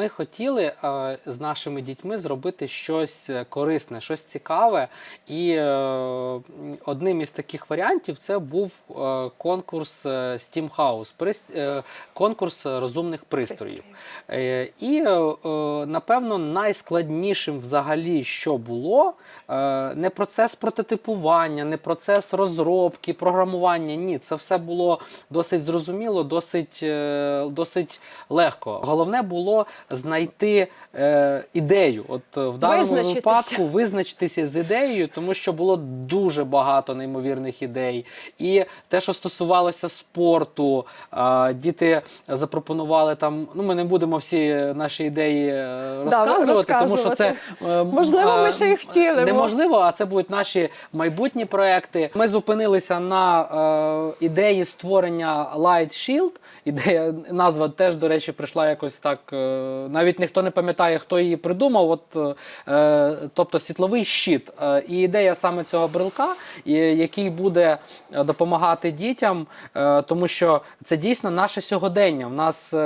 ми хотіли е, з нашими дітьми зробити щось е, корисне, щось цікаве. І е, одним із таких варіантів це був конкурс Steam House, конкурс розумних пристроїв. І напевно найскладнішим взагалі, що було, не процес прототипування, не процес розробки, програмування. Ні, це все було досить зрозуміло, досить, досить легко. Головне було знайти е, ідею. От е, в даному випадку визначитися з ідеєю, тому що було дуже багато неймовірних ідей. І те, що стосувалося спорту, а, діти запропонували там. Ну, ми не будемо всі наші ідеї е, розказувати, тому що це е, Можливо, ми е, ще їх втілимо. Неможливо, а це будуть наші майбутні проекти. Ми зупинилися на е, ідеї створення Light Shield. Ідея назва теж, до речі, прийшла якось так. е, навіть ніхто не пам'ятає, хто її придумав. От, е, тобто світловий щит. Е, і ідея саме цього брелка, який буде е, допомагати дітям, е, тому що це дійсно наше сьогодення. У нас е,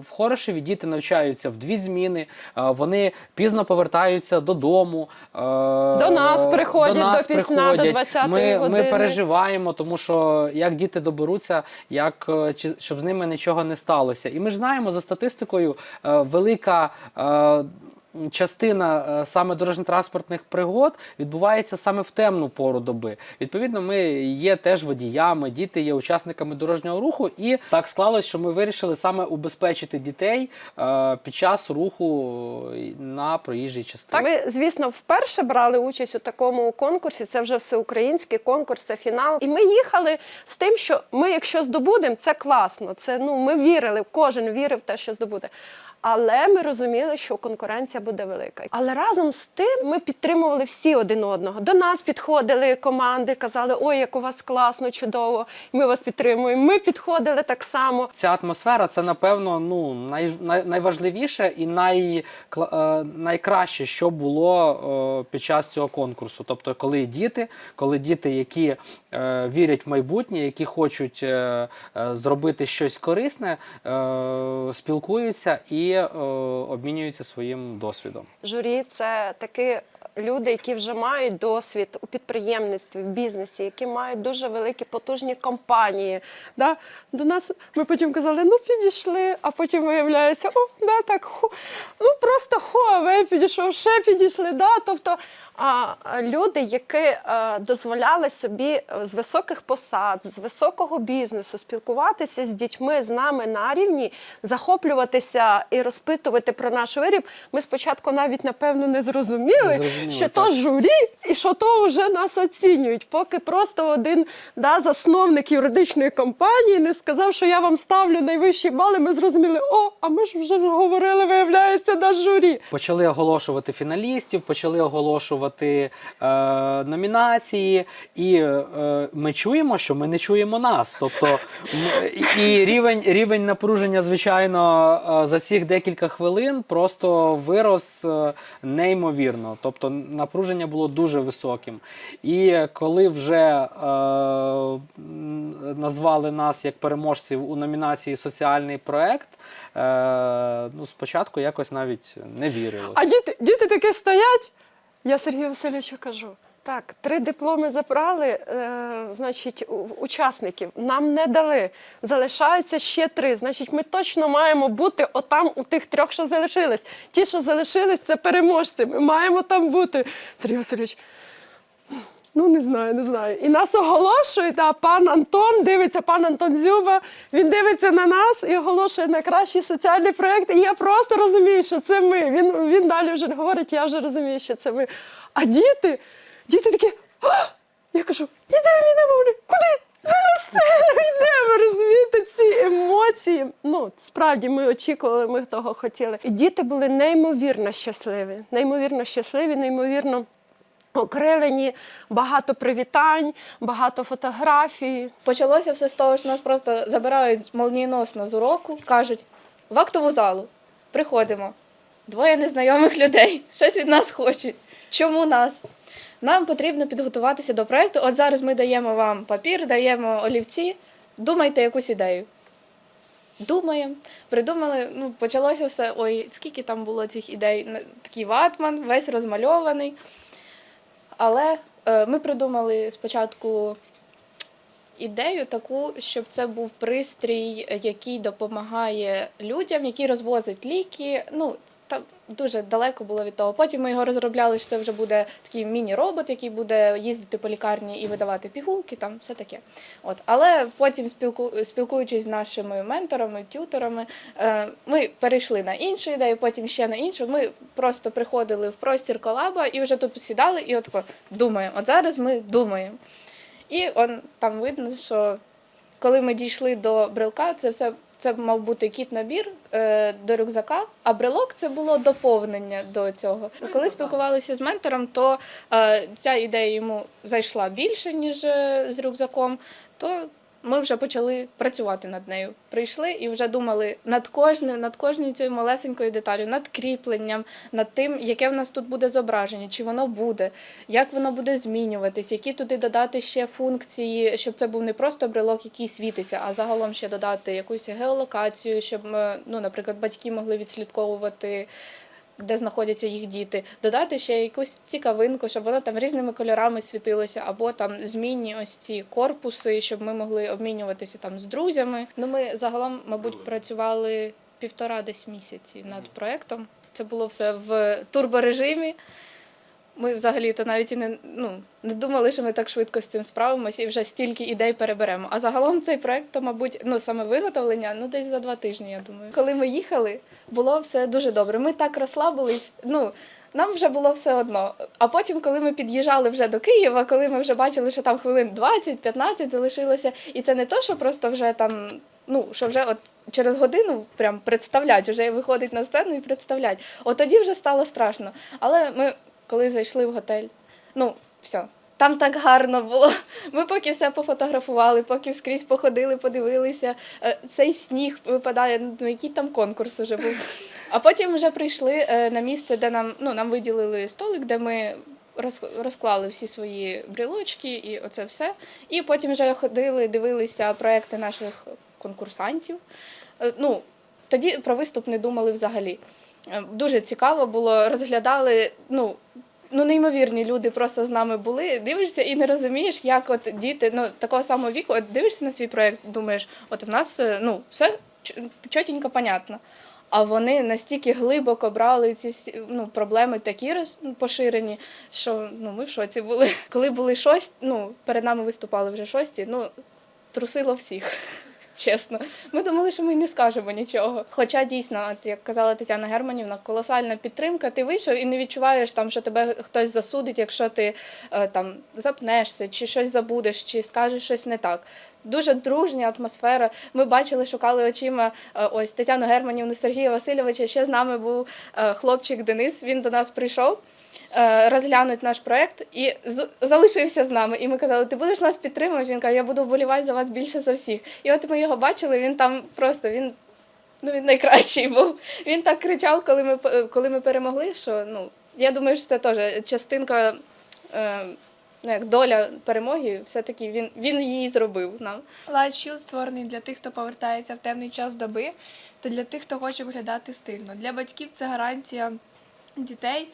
в Хорошеві діти навчаються в дві зміни, е, вони пізно повертаються додому. е, До нас приходять до нас до приходять. 20-ї ми, Ми переживаємо, тому що як діти доберуться, як е, щоб з ними нічого не сталося. І ми ж знаємо за статистикою, е, велика. Частина е, саме дорожньо-транспортних пригод відбувається саме в темну пору доби. Відповідно, ми є теж водіями, діти є учасниками дорожнього руху, і так склалось, що ми вирішили саме убезпечити дітей е, під час руху е, на проїжджій частині. Ми, звісно, вперше брали участь у такому конкурсі. Це вже всеукраїнський конкурс, це фінал. І ми їхали з тим, що ми, якщо здобудемо, це класно. Це ну ми вірили, кожен вірив в те, що здобуде. Але ми розуміли, що конкуренція буде велика. Але разом з тим ми підтримували всі один одного. До нас підходили команди, казали, ой, як у вас класно, чудово, ми вас підтримуємо. Ми підходили так само. Ця атмосфера це напевно ну най, най, найважливіше і най, е, найкраще, що було е, під час цього конкурсу. Тобто, коли діти, коли діти, які е, вірять в майбутнє, які хочуть е, е, зробити щось корисне, е, спілкуються і е, обмінюються своїм досвідом. Журі це такі люди, які вже мають досвід у підприємництві, в бізнесі, які мають дуже великі потужні компанії. Да? До нас ми потім казали, ну підійшли, а потім виявляється, о, да, так ху, ну просто Huawei підійшов, ще підійшли. Да? Тобто а, а, люди, які е, дозволяли собі е, з високих посад, з високого бізнесу спілкуватися з дітьми з нами на рівні, захоплюватися і розпитувати про наш виріб. Ми спочатку навіть напевно не зрозуміли, Не зрозуміли, що так. то журі і що то вже нас оцінюють. Поки просто один да, засновник юридичної компанії не сказав, що я вам ставлю найвищі бали. Ми зрозуміли, о, а ми ж вже говорили, виявляється, на журі. Почали оголошувати фіналістів, почали оголошувати е, номінації, і е, ми чуємо, що ми не чуємо нас. Тобто, і рівень, рівень напруження, звичайно, е, за цих декілька хвилин просто вирос е, неймовірно. Тобто, напруження було дуже високим. І коли вже е, назвали нас як переможців у номінації Соціальний проект, е, ну, спочатку якось навіть не вірилось. А діти, діти таки стоять. Я Сергію Васильовичу кажу. Так, три дипломи забрали, е, значить, учасників нам не дали. Залишається ще три. Значить, ми точно маємо бути отам у тих трьох, що залишились. Ті, що залишились, це переможці. Ми маємо там бути. Сергій Васильович, Ну, не знаю, не знаю. І нас оголошують, а пан Антон дивиться, пан Антон Зюба, він дивиться на нас і оголошує найкращий соціальний проєкт. І я просто розумію, що це ми. Він, він далі вже говорить, я вже розумію, що це ми. А діти, діти такі, а! я кажу, ідемо, йдемо, вони, куди? «Ми на сцену йдемо, розумієте, ці емоції. Ну, справді ми очікували, ми того хотіли. І діти були неймовірно щасливі, неймовірно щасливі, неймовірно окрилені, багато привітань, багато фотографій. Почалося все з того, що нас просто забирають молнієносно з уроку, кажуть в актову залу. Приходимо. Двоє незнайомих людей. Щось від нас хочуть. Чому нас? Нам потрібно підготуватися до проєкту. От зараз ми даємо вам папір, даємо олівці. Думайте якусь ідею. думаємо, придумали, ну, почалося все, ой, скільки там було цих ідей, такий ватман, весь розмальований. Але е, ми придумали спочатку ідею таку, щоб це був пристрій, який допомагає людям, який розвозить ліки. Ну, дуже далеко було від того. Потім ми його розробляли, що це вже буде такий міні-робот, який буде їздити по лікарні і видавати пігулки, там все таке. От. Але потім, спілку, спілкуючись з нашими менторами, тюторами, е, ми перейшли на іншу ідею, потім ще на іншу. Ми просто приходили в простір колаба і вже тут сідали і от думаємо. От зараз ми думаємо. І он, там видно, що коли ми дійшли до брелка, це все це мав бути кіт-набір е, до рюкзака, а брелок це було доповнення до цього. Коли спілкувалися з ментором, то е, ця ідея йому зайшла більше, ніж е, з рюкзаком, то ми вже почали працювати над нею. Прийшли і вже думали над кожним, над кожною цією малесенькою деталю, над кріпленням, над тим, яке в нас тут буде зображення, чи воно буде, як воно буде змінюватись, які туди додати ще функції, щоб це був не просто брелок, який світиться, а загалом ще додати якусь геолокацію, щоб, е, ну, наприклад, батьки могли відслідковувати. Де знаходяться їх діти, додати ще якусь цікавинку, щоб воно там різними кольорами світилося, або там змінні ось ці корпуси, щоб ми могли обмінюватися там з друзями. Ну, ми загалом, мабуть, працювали півтора десь місяці над проектом. Це було все в турборежимі. Ми взагалі-то навіть і не, ну, не думали, що ми так швидко з цим справимося і вже стільки ідей переберемо. А загалом цей проект, то, мабуть, ну саме виготовлення, ну десь за два тижні, я думаю. Коли ми їхали, було все дуже добре. Ми так розслабились. Ну, нам вже було все одно. А потім, коли ми під'їжджали вже до Києва, коли ми вже бачили, що там хвилин 20-15 залишилося, і це не то, що просто вже там, ну що вже от через годину прям представлять, вже виходить на сцену і представлять. От тоді вже стало страшно. Але ми, коли зайшли в готель, ну все. Там так гарно було. Ми поки все пофотографували, поки скрізь походили, подивилися. Е, Цей сніг випадає, ну який там конкурс уже був. А потім вже прийшли е, на місце, де нам, ну, нам виділили столик, де ми розклали всі свої брілочки і оце все. І потім вже ходили, дивилися проекти наших конкурсантів. Е, Ну, тоді про виступ не думали взагалі. Е, Дуже цікаво було, розглядали, ну. Ну, неймовірні люди просто з нами були. Дивишся і не розумієш, як от діти ну, такого самого віку, от дивишся на свій проєкт, думаєш, от в нас е, ну, все чотенько, понятно. А вони настільки глибоко брали ці всі ну, проблеми такі роз, ну, поширені, що ну, ми в шоці були. Коли були шості, ну, перед нами виступали вже шості, ну, трусило всіх. Чесно, ми думали, що ми не скажемо нічого. Хоча дійсно, от як казала Тетяна Германівна, колосальна підтримка. Ти вийшов і не відчуваєш там, що тебе хтось засудить, якщо ти е, там запнешся, чи щось забудеш, чи скажеш щось не так. Дуже дружня атмосфера. Ми бачили, шукали очима е, ось Тетяну Германівну, Сергія Васильовича. Ще з нами був е, хлопчик Денис. Він до нас прийшов е, розглянути наш проект і з- залишився з нами. І ми казали, ти будеш нас підтримувати? Він каже, я буду вболівати за вас більше за всіх. І от ми його бачили, він там просто він. Ну, він найкращий був. Він так кричав, коли ми, коли ми перемогли, що ну, я думаю, що це теж частинка, е, ну, як доля перемоги, все-таки він, він її зробив нам. Shield створений для тих, хто повертається в темний час доби, та для тих, хто хоче виглядати стильно. Для батьків це гарантія дітей,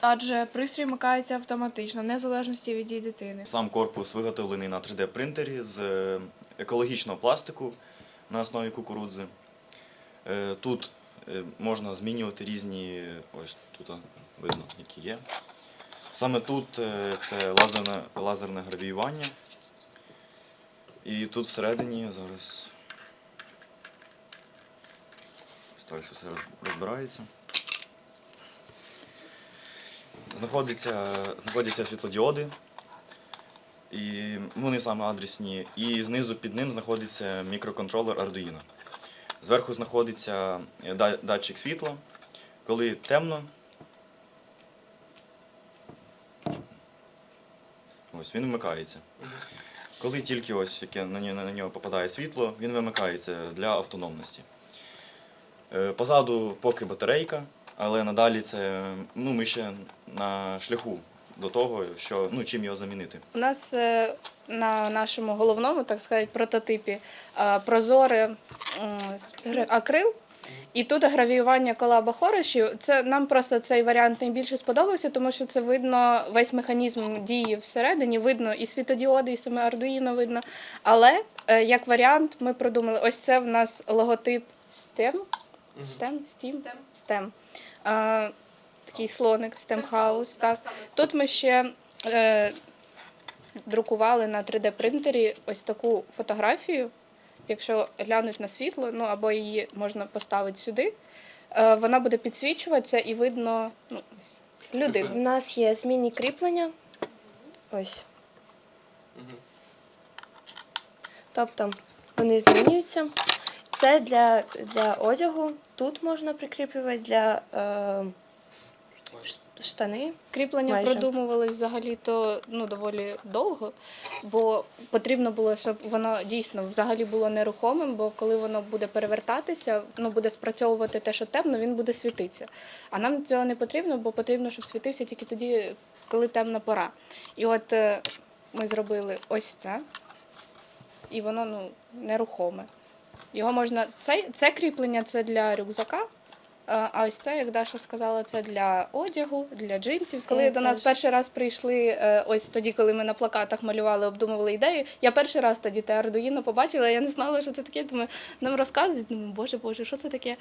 адже пристрій вмикається автоматично, незалежності від її дитини. Сам корпус виготовлений на 3D-принтері з е, екологічного пластику на основі кукурудзи. Е, Тут е, можна змінювати різні, ось тут видно, які є. Саме тут це лазерне, лазерне гравіювання. І тут всередині зараз так все розбирається. Знаходиться, знаходяться світлодіоди, і вони саме адресні. І знизу під ним знаходиться мікроконтролер Arduino. Зверху знаходиться е, датчик світла. Коли темно, ось він вмикається. Коли тільки ось яке на нього, на нього попадає світло, він вимикається для автономності. Е, Позаду поки батарейка, але надалі це ну, ми ще на шляху до того, що ну чим його замінити. У нас е, на нашому головному, так сказати, прототипі е, прозоре акрил. І тут гравіювання колаба хороші. Це нам просто цей варіант найбільше сподобався, тому що це видно весь механізм дії всередині, видно і світодіоди, і саме Arduino видно. Але е, як варіант, ми продумали, ось це в нас логотип STEM. STEM? STEAM? STEM. Такий слоник, STEM House. Так. Тут ми ще е, друкували на 3D принтері ось таку фотографію. Якщо глянуть на світло, ну або її можна поставити сюди, е, вона буде підсвічуватися і видно ну, людину. У нас є змінні кріплення. Ось. Тобто вони змінюються. Це для, для одягу. Тут можна прикріплювати для е, штани. Кріплення Майже. продумували взагалі то ну доволі довго, бо потрібно було, щоб воно дійсно взагалі було нерухомим, бо коли воно буде перевертатися, ну буде спрацьовувати те, що темно, він буде світитися. А нам цього не потрібно, бо потрібно, щоб світився тільки тоді, коли темна пора. І от е, ми зробили ось це, і воно ну нерухоме. Його можна це, це кріплення це для рюкзака. А а ось це, як Даша сказала, це для одягу, для джинсів. Коли Я до нас теж. перший раз прийшли, е, ось тоді, коли ми на плакатах малювали, обдумували ідею, я перший раз тоді те Ардуїно побачила, я не знала, що це таке. Думаю, нам розказують, думаю, боже, боже, що це таке?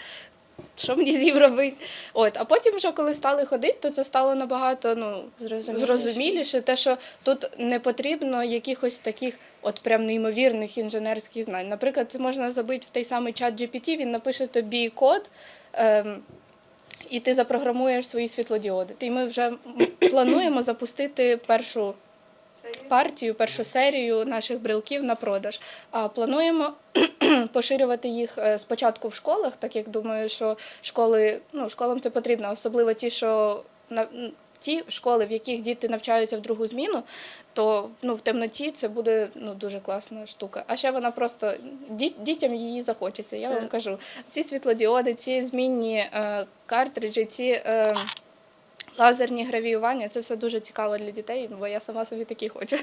Що мені з ним робити? От, а потім, вже коли стали ходити, то це стало набагато ну, Зрозуміліше. зрозуміліше, те, що тут не потрібно якихось таких от прям неймовірних інженерських знань. Наприклад, це можна забити в той самий чат GPT, він напише тобі код. Ем, і ти запрограмуєш свої світлодіоди. І ми вже плануємо запустити першу партію, першу серію наших брелків на продаж. А плануємо поширювати їх е, спочатку в школах, так як думаю, що школи, ну, школам це потрібно, особливо ті, що на ті школи, в яких діти навчаються в другу зміну, то ну, в темноті це буде ну, дуже класна штука. А ще вона просто ді- дітям її захочеться. Я Це- вам кажу. Ці світлодіоди, ці змінні е, картриджі, ці е, лазерні гравіювання це все дуже цікаво для дітей, бо я сама собі такі хочу.